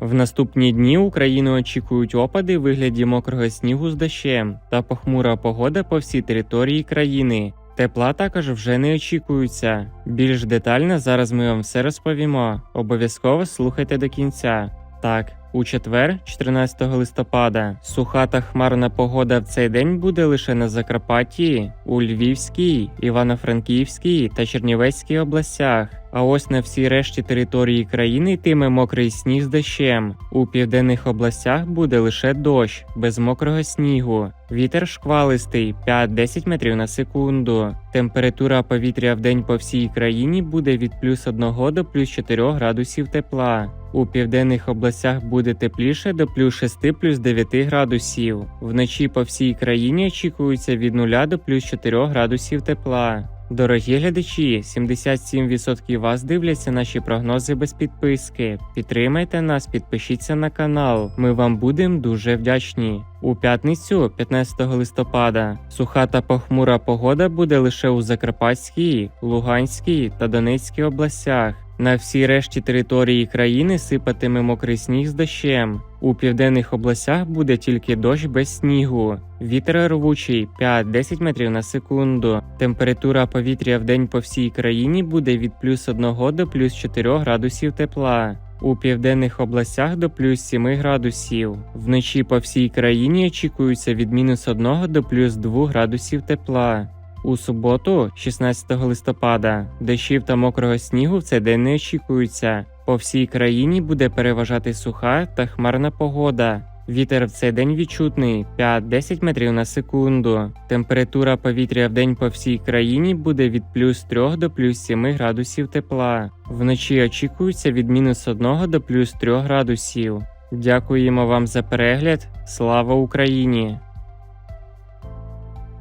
В наступні дні Україну очікують опади в вигляді мокрого снігу з дощем та похмура погода по всій території країни. Тепла також вже не очікується. Більш детально зараз ми вам все розповімо. Обов'язково слухайте до кінця. Так, у четвер, 14 листопада, суха та хмарна погода в цей день буде лише на Закарпатті, у Львівській, Івано-Франківській та Чернівецькій областях. А ось на всій решті території країни йтиме мокрий сніг з дощем. У південних областях буде лише дощ, без мокрого снігу. Вітер шквалистий 5-10 метрів на секунду. Температура повітря в день по всій країні буде від плюс 1 до плюс 4 градусів тепла. У південних областях буде тепліше до плюс 6 плюс 9 градусів. Вночі по всій країні очікується від 0 до плюс 4 градусів тепла. Дорогі глядачі, 77% вас дивляться наші прогнози без підписки. Підтримайте нас, підпишіться на канал. Ми вам будемо дуже вдячні. У п'ятницю, 15 листопада, суха та похмура погода буде лише у Закарпатській, Луганській та Донецькій областях. На всій решті території країни сипатиме мокрий сніг з дощем. У південних областях буде тільки дощ без снігу. Вітер рвучий 5-10 метрів на секунду. Температура повітря в день по всій країні буде від плюс 1 до плюс 4 градусів тепла. У південних областях до плюс 7 градусів. Вночі по всій країні очікується від мінус 1 до плюс 2 градусів тепла. У суботу, 16 листопада, дощів та мокрого снігу в цей день не очікується. По всій країні буде переважати суха та хмарна погода. Вітер в цей день відчутний 5-10 метрів на секунду. Температура повітря в день по всій країні буде від плюс 3 до плюс 7 градусів тепла. Вночі очікується від мінус 1 до плюс 3 градусів. Дякуємо вам за перегляд. Слава Україні!